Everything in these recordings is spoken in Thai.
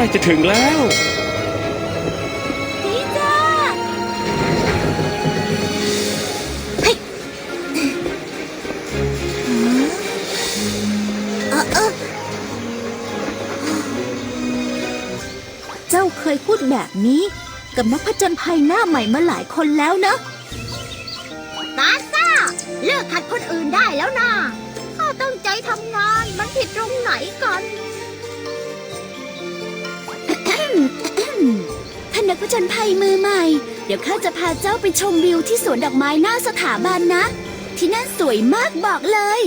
อะไรจะถึงแล้ว นี่จ้าเฮ้ยเออเออเจ้าเคยพูดแบบนี้กับนักผจญภัยหน้าใหม่มาหลายคนแล้วนะ ตาซ่า เลิกขัดคนอื่นได้แล้วนะข้าตั้งใจทำงานมันผิดตรงไหนกัน นักผจญภัยมือใหม่ เดี๋ยวข้าจะพาเจ้าไปชมวิวที่สวนดอกไม้หน้าสถาบันนะ ที่นั่นสวยมากบอกเลย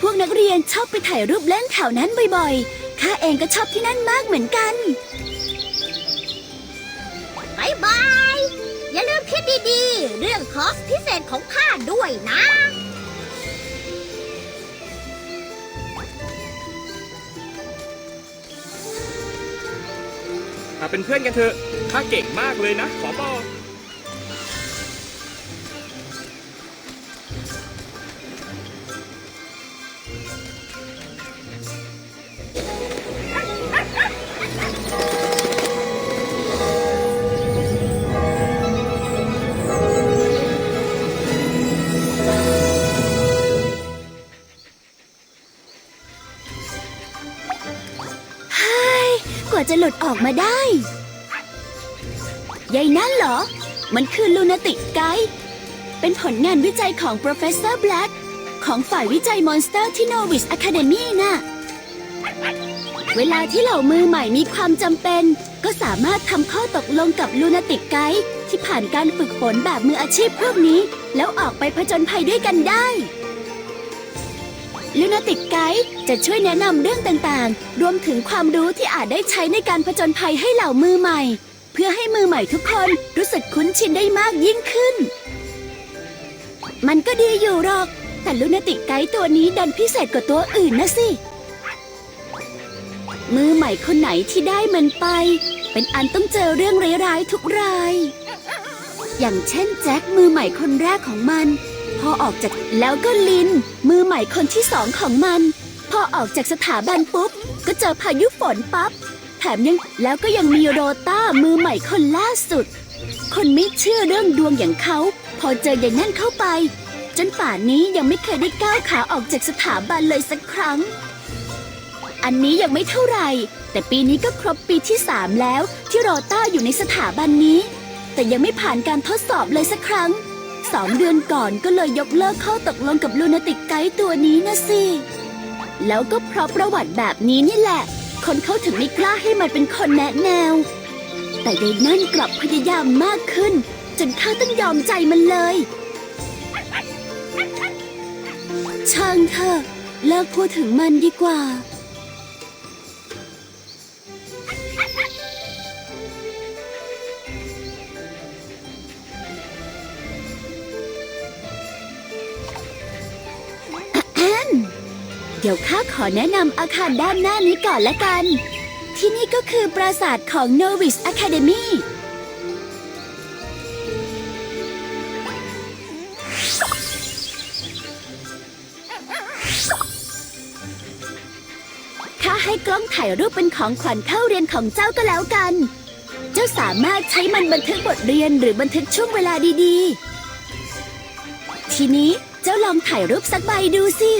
พวกนักเรียนชอบไปถ่ายรูปเล่นแถวนั้นบ่อยๆ ข้าเองก็ชอบที่นั่นมากเหมือนกันบายบาย อย่าลืมคิดดีๆ เรื่องคอร์สพิเศษของข้าด้วยนะ มาเป็นเพื่อนกันเถอะข้าเก่งมากเลยนะ ขอบอก ว่าจะหลุดออกมาได้ยายนั่นเหรอ มันคือลูนาติกไกด์เป็นผลงานวิจัยของ Professor Black ของฝ่ายวิจัยมอนสเตอร์ที่ Norwich Academy น่ะ เวลาที่เหล่ามือใหม่มีความจำเป็น ก็สามารถทำข้อตกลงกับลูนาติกไกด์ที่ผ่านการฝึกฝนแบบมืออาชีพพวกนี้ แล้วออกไปผจญภัยด้วยกันได้ ลูนาติกไกด์จะช่วยแนะนำเรื่องต่างๆ รวมถึงความรู้ที่อาจได้ใช้ในการผจญภัยให้เหล่ามือใหม่ เพื่อให้มือใหม่ทุกคนรู้สึกคุ้นชินได้มากยิ่งขึ้น มันก็ดีอยู่หรอก แต่ลูนาติกไกด์ตัวนี้ดันพิเศษกว่าตัวอื่นนะสิ มือใหม่คนไหนที่ได้มันไป เป็นอันต้องเจอเรื่องร้ายๆทุกราย อย่างเช่นแจ็คมือใหม่คนแรกของมัน พอออกจากแล้วก็ลิน มือใหม่คนที่สองของมัน พอออกจากสถาบันปุ๊บ ก็เจอพายุฝนปั๊บ แถมยังแล้วก็ยังมีโรต้ามือใหม่คนล่าสุด คนไม่เชื่อเรื่องดวงอย่างเขา พอเจออย่างนั่นเข้าไป จนป่านนี้ยังไม่เคยได้ก้าวขาออกจากสถาบันเลยสักครั้ง อันนี้ยังไม่เท่าไหร่ แต่ปีนี้ก็ครบปีที่สามแล้วที่โรต้าอยู่ในสถาบันนี้ แต่ยังไม่ผ่านการทดสอบเลยสักครั้ง สองเดือนก่อนก็เลยยกเลิกข้อตกลงกับลูนาติกไกด์ตัวนี้นะสิ แล้วก็เพราะประวัติแบบนี้นี่แหละ คนเขาถึงไม่กล้าให้มันเป็นคนแนะแนว แต่ยายนั่นกลับพยายามมากขึ้น จนข้าต้องยอมใจมันเลยช่างเถอะเลิกพูดถึงมันดีกว่า เดี๋ยวข้าขอแนะนำอาคารด้านหน้านี้ก่อนละกัน ที่นี่ก็คือปราสาทของ Novice Academy ข้าให้กล้องถ่ายรูปเป็นของขวัญเข้าเรียนของเจ้าก็แล้วกัน เจ้าสามารถใช้มันบันทึกบทเรียนหรือบันทึกช่วงเวลาดีๆ ทีนี้เจ้าลองถ่ายรูปสักใบดูสิ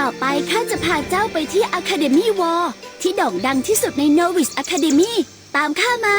ต่อไปข้าจะพาเจ้าไปที่ Academy War ที่โด่งดังที่สุดใน Novice Academy ตามข้ามา